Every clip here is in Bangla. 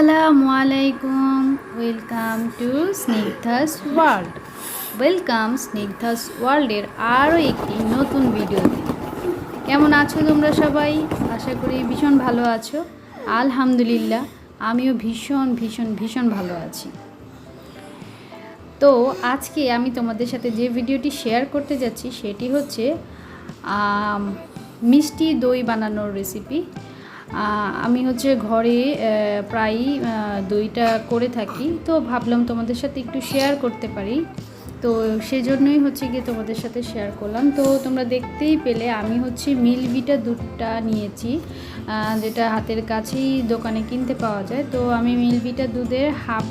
আসসালামু আলাইকুম। Welcome to Snigdha's world welcome Snigdha's ওয়ার্ল্ডের আরও একটি নতুন ভিডিওতে কেমন আছো তোমরা সবাই? আশা করি ভীষণ ভালো আছো। আলহামদুলিল্লাহ, আমিও ভীষণ ভীষণ ভীষণ ভালো আছি। তো আজকে আমি তোমাদের সাথে যে ভিডিওটি শেয়ার করতে যাচ্ছি, সেটি হচ্ছে মিষ্টি দই বানানোর রেসিপি আমি হচ্ছে ঘরে প্রায়ই দইটা করে থাকি। তো ভাবলাম তোমাদের সাথে একটু শেয়ার করতে পারি। তো সেজন্যই হচ্ছে গিয়ে তোমাদের সাথে শেয়ার করলাম। তো তোমরা দেখতেই পেলে, আমি হচ্ছে মিলবিটা দুধটা নিয়েছি। যেটা হাতের কাছেই দোকানে কিনতে পাওয়া যায়। তো আমি মিলবিটা দুধের হাফ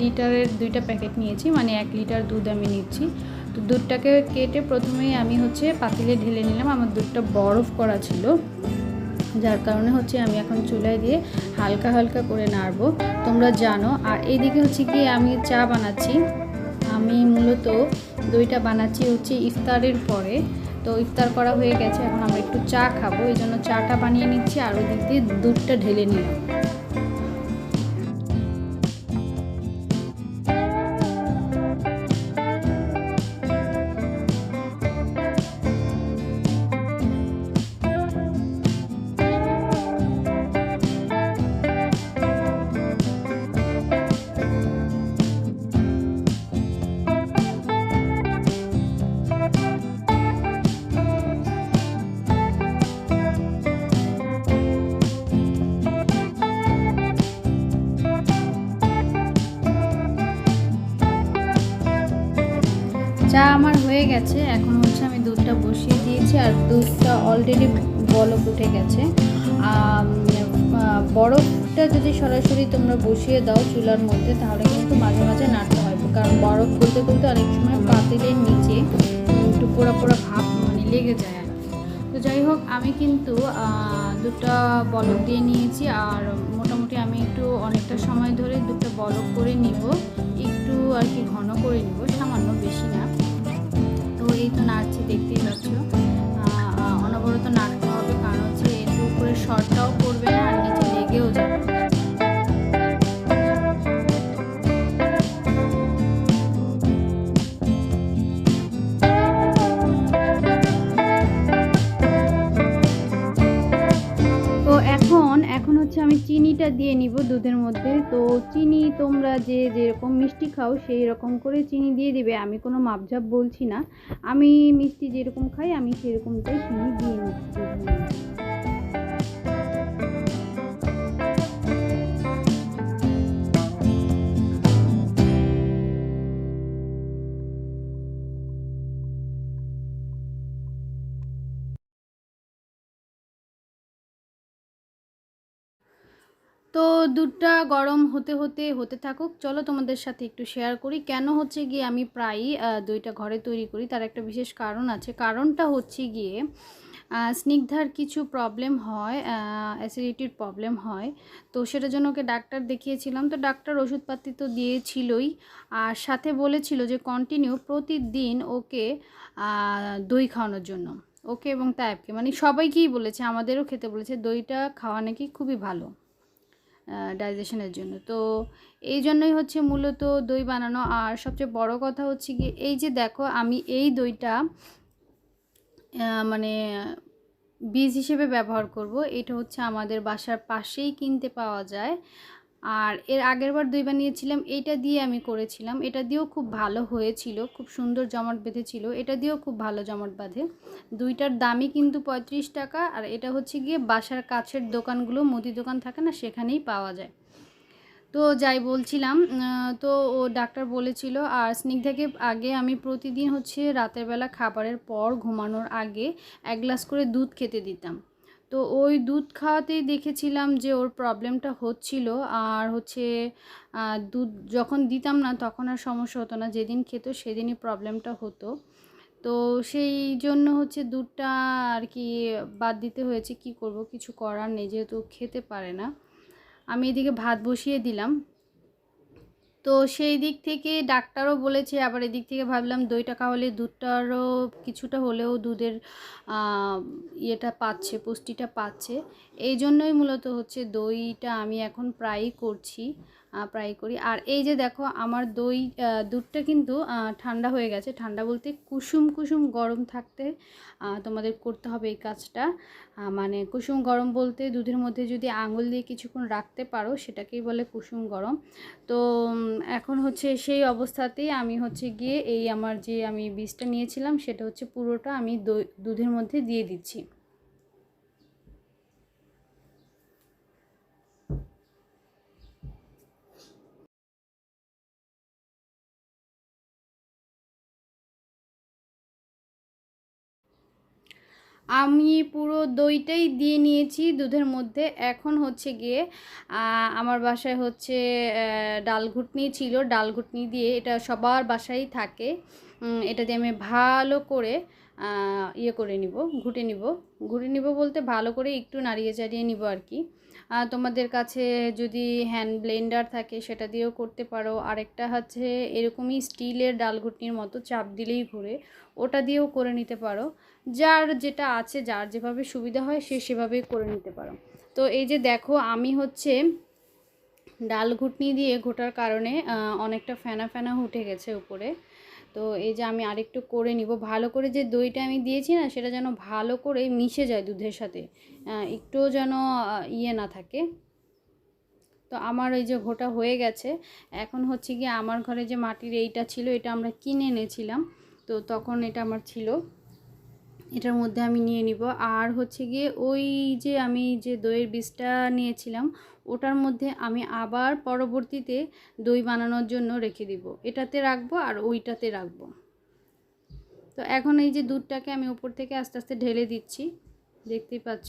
লিটারের দুইটা প্যাকেট নিয়েছি। মানে এক লিটার দুধ আমি নিচ্ছি। তো দুধটাকে কেটে প্রথমেই আমি হচ্ছে পাতিলে ঢেলে নিলাম। আমার দুধটা বরফ করা ছিল। যার কারণে হচ্ছে আমি এখন চুলায় দিয়ে হালকা হালকা করে নাড়বো। তোমরা জানো, আর এইদিকে হচ্ছে কি আমি চা বানাচ্ছি। আমি মূলত দইটা বানাচ্ছি হচ্ছে ইফতারের পরে। তো ইফতার করা হয়ে গেছে, এখন আমরা একটু চা খাব। এই জন্য চাটা বানিয়ে নিচ্ছি আর ওই দিক দিয়ে দুধটা ঢেলে নিলাম। হয়ে গেছে। এখন হচ্ছে আমি দুধটা বসিয়ে দিয়েছি আর দুধটা অলরেডি বলক উঠে গেছে। বরফটা যদি সরাসরি তোমরা বসিয়ে দাও চুলার মধ্যে, তাহলে কিন্তু মাঝে মাঝে নাড়তে হয়। কারণ বরফ বলতে বলতে অনেক সময় পাতিলের নিচে একটু পোড়া পোড়া ভাব মানে লেগে যায় আর। তো যাই হোক, আমি কিন্তু দুধটা বলক দিয়ে নিয়েছি আর মোটামুটি আমি একটু অনেকটা সময় ধরে দুধটা বলক করে নিব। একটু আর কি ঘন করে নিব আমি চিনিটা দিয়ে নিব দুধের মধ্যে। তো চিনি তোমরা যে যেরকম মিষ্টি খাও সেই রকম করে চিনি দিয়ে দিবে। আমি কোনো মাপঝাপ বলছি না। আমি মিষ্টি যেরকম খাই, আমি সেরকমটাই চিনি দিয়ে নিচ্ছি। দুধটা গরম হতে হতে হতে থাকুক, চলো তোমাদের সাথে একটু শেয়ার করি কেন হচ্ছে গিয়ে আমি প্রায়ই দইটা ঘরে তৈরি করি, তার একটা বিশেষ কারণ আছে। কারণটা হচ্ছে গিয়ে স্নিগ্ধার কিছু প্রবলেম হয় অ্যাসিডিটির প্রবলেম হয়। তো সেটার জন্য ওকে ডাক্তার দেখিয়েছিলাম, তো ডাক্তার ওষুধপাতি তো দিয়েছিলই, আর সাথে বলেছিল যে কন্টিনিউ প্রতিদিন ওকে দই খাওয়ানোর জন্য। ওকে এবং তাইবকে মানে সবাইকেই বলেছে, আমাদেরও খেতে বলেছে, দইটা খাওয়া নাকি খুবই ভালো। ডাইজেশনের জন্য। তো এই জন্যই হচ্ছে মূলত দই বানানো। আর সবচেয়ে বড় কথা হচ্ছে কি এই যে দেখো আমি এই দইটা মানে বীজ হিসেবে ব্যবহার করব। এটা হচ্ছে আমাদের বাসার পাশেই কিনতে পাওয়া যায়। আর এর আগের বার দই বানিয়েছিলাম এইটা দিয়ে আমি করেছিলাম। এটা দিয়েও খুব ভালো হয়েছিল, খুব সুন্দর জমাট বেঁধেছিল। এটা দিয়েও খুব ভালো জমাট বাঁধে। দুইটার দামই কিন্তু পঁয়ত্রিশ টাকা, আর এটা হচ্ছে গিয়ে বাসার কাছের দোকানগুলো, মুদি দোকান থাকে না, সেখানেই পাওয়া যায়। তো যাই বলছিলাম তো ও ডাক্তার বলেছিল, আর স্নিগ্ধাকে আগে আমি প্রতিদিন হচ্ছে রাতের বেলা খাবারের পর ঘুমানোর আগে এক গ্লাস করে দুধ খেতে দিতাম। তো ওই দুধ খাওয়াতেই দেখেছিলাম যে ওর প্রবলেমটা হচ্ছিল। আর হচ্ছে দুধ যখন দিতাম না তখন আর সমস্যা হতো না। যেদিন খেত সেদিনই প্রবলেমটা হতো। তো সেই জন্য হচ্ছে দুধটা আর কি বাদ দিতে হয়েছে। কি করব? কিছু করার নেই, যেহেতু খেতে পারে না। আমি এদিকে ভাত বসিয়ে দিলাম। তো সেই দিক থেকে ডাক্তারও বলেছে, আবার এদিক থেকে ভাবলাম দইটা খাওয়ালে দুধটারও কিছুটা হলেও দুধের ইয়েটা পাচ্ছে, পুষ্টিটা পাচ্ছে। এই জন্যই মূলত হচ্ছে দইটা আমি এখন প্রায়ই করছি। প্রায় করি। আর এই যে দেখো, আমার দই দুধটা কিন্তু ঠান্ডা হয়ে গেছে। ঠান্ডা বলতে কুসুম কুসুম গরম থাকতে তোমাদের করতে হবে এই কাজটা। মানে কুসুম গরম বলতে দুধের মধ্যে যদি আঙুল দিয়ে কিছুক্ষণ রাখতে পারো, সেটাকেই বলে কুসুম গরম। তো এখন হচ্ছে সেই অবস্থাতেই আমি হচ্ছে গিয়ে এই আমার যে আমি বীজটা নিয়েছিলাম, সেটা হচ্ছে পুরোটা আমি দুধের মধ্যে দিয়ে দিচ্ছি। আমি পুরো দইটাই দিয়ে নিয়েছি দুধের মধ্যে। এখন হচ্ছে গিয়ে আমার বাসায় হচ্ছে ডাল ঘুটনি ছিল। ডাল ঘুটনি দিয়ে এটা সবার বাসায় থাকে। এটা দিয়ে আমি ভালো করে ইয়ে করে নিব, ঘুটে নিব। ঘুটে নিব বলতে ভালো করে একটু নাড়িয়ে চাড়িয়ে নিব আর কি। তোমাদের কাছে যদি হ্যান্ড ব্লেন্ডার থাকে, সেটা দিয়েও করতে পারো। আরেকটা হচ্ছে, এরকমই স্টিলের ডাল ঘুটনির মতো চাপ দিলেই ঘুরে, ওটা দিয়েও করে নিতে পারো। যার যেটা আছে, যার যেভাবে সুবিধা হয়, সে সেভাবেই করে নিতে পারো। তো এই যে দেখো, আমি হচ্ছে ডাল ঘুটনি দিয়ে ঘোটার কারণে অনেকটা ফেনা ফেনা উঠে গেছে উপরে। তো এই যে আমি আরেকটু করে নিব। ভালো করে যে দইটা আমি দিয়েছি না, সেটা যেন ভালো করে মিশে যায় দুধের সাথে। একটু একটুও যেন ইয়ে না থাকে। তো আমার ওই যে ঘোটা হয়ে গেছে। এখন হচ্ছে গিয়ে আমার ঘরে যে মাটির এইটা ছিল, এটা আমরা কিনে এনেছিলাম। তো তখন এটা আমার ছিল। এটার মধ্যে আমি নিয়ে নিব। আর হচ্ছে গিয়ে ওই যে আমি যে দইয়ের বীজটা নিয়েছিলাম, ওটার মধ্যে আমি আবার পরবর্তীতে দই বানানোর জন্য রেখে দিব। এটাতে রাখব আর ওইটাতে রাখব। তো এখন এই যে দুধটাকে আমি উপর থেকে আস্তে আস্তে ঢেলে দিচ্ছি, দেখতেই পাচ্ছ?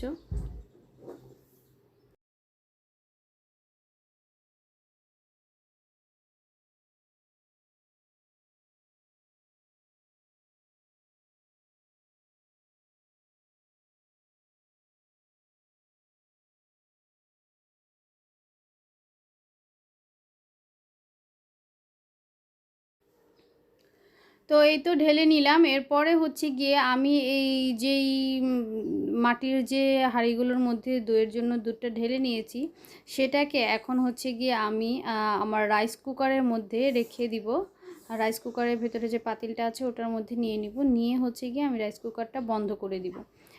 তো এই তো ঢেলে নিলাম। এরপরে হচ্ছে গিয়ে আমি এই যেই মাটির যে হাঁড়িগুলোর মধ্যে দইয়ের জন্য দুধটা ঢেলে নিয়েছি, সেটাকে এখন হচ্ছে গিয়ে আমি আমার রাইস কুকারের মধ্যে রেখে দিব। রাইস কুকারের ভেতরে যে পাতিলটা আছে, ওটার মধ্যে নিয়ে নিব। নিয়ে হচ্ছে গিয়ে আমি রাইস কুকারটা বন্ধ করে দিব।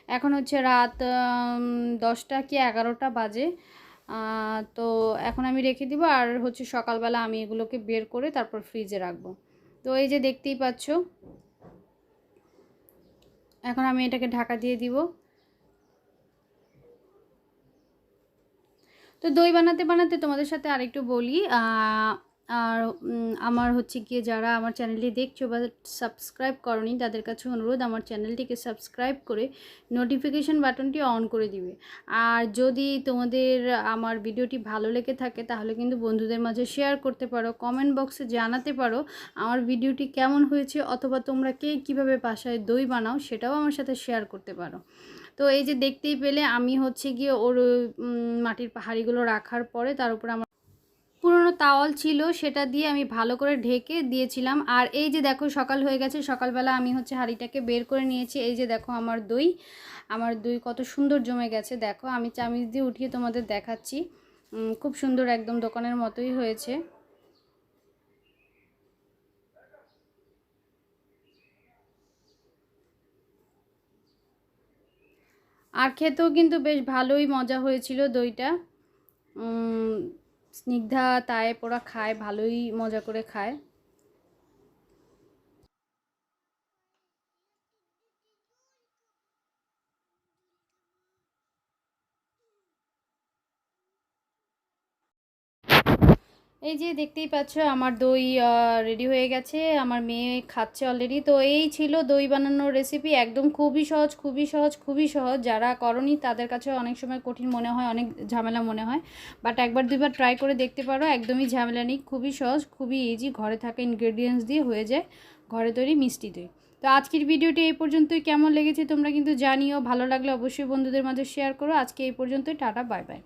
এখন হচ্ছে রাত দশটা কি এগারোটা বাজে। তো এখন আমি রেখে দিব। আর হচ্ছে সকালবেলা আমি এগুলোকে বের করে তারপর ফ্রিজে রাখব। তো এই যে দেখতেই পাচ্ছ, এখন আমি এটাকে ঢাকা দিয়ে দিব। তো দই বানাতে বানাতে তোমাদের সাথে আরেকটু বলি আর আমার হচ্ছে গিয়ে যারা আমার চ্যানেলটি দেখছ বা সাবস্ক্রাইব করনি, তাদের কাছে অনুরোধ, আমার চ্যানেলটিকে সাবস্ক্রাইব করে নোটিফিকেশন বাটনটি অন করে দিবে। আর যদি তোমাদের আমার ভিডিওটি ভালো লেগে থাকে, তাহলে কিন্তু বন্ধুদের মাঝে শেয়ার করতে পারো কমেন্ট বক্সে জানাতে পারো আমার ভিডিওটি কেমন হয়েছে, অথবা তোমরা কে কীভাবে বাসায় দই বানাও, সেটাও আমার সাথে শেয়ার করতে পারো। তো এই যে দেখতেই পেলে, আমি হচ্ছে গিয়ে ওর মাটির পাহাড়িগুলো রাখার পরে তার উপরে আমার পুরনো তাওয়াল ছিল, সেটা দিয়ে আমি ভালো করে ঢেকে দিয়েছিলাম। আর এই যে দেখো, সকাল হয়ে গেছে, সকালবেলা আমি হচ্ছে হাঁড়িটাকে বের করে নিয়েছি। এই যে দেখো, আমার দই আমার দই কত সুন্দর জমে গেছে। দেখো, আমি চামিচ দিয়ে উঠিয়ে তোমাদের দেখাচ্ছি। খুব সুন্দর একদম দোকানের মতোই হয়েছে। আর খেতেও কিন্তু বেশ ভালোই মজা হয়েছিল দইটা। স্নিগ্ধা তায়ে পোড়া খায় ভালোই মজা করে খায়। এই যে দেখতেই পাচ্ছ, আমার দই রেডি হয়ে গেছে। আমার মেয়ে খাচ্ছে অলরেডি তো এই ছিল দই বানানোর রেসিপি একদম খুবই সহজ খুবই সহজ খুবই সহজ। যারা করনি, তাদের কাছে অনেক সময় কঠিন মনে হয়, অনেক ঝামেলা মনে হয়। বাট একবার, দুইবার ট্রাই করে দেখতে পারো, একদমই ঝামেলা নেই। খুবই সহজ, খুবই ইজি ঘরে থাকা ইনগ্রেডিয়েন্টস দিয়ে হয়ে যায় ঘরে তৈরি মিষ্টি দই। তো আজকের ভিডিওটি এই পর্যন্তই। কেমন লেগেছে তোমরা কিন্তু জানিও। ভালো লাগলে অবশ্যই বন্ধুদের মাঝে শেয়ার করো। আজকে এই পর্যন্তই। Tata bye bye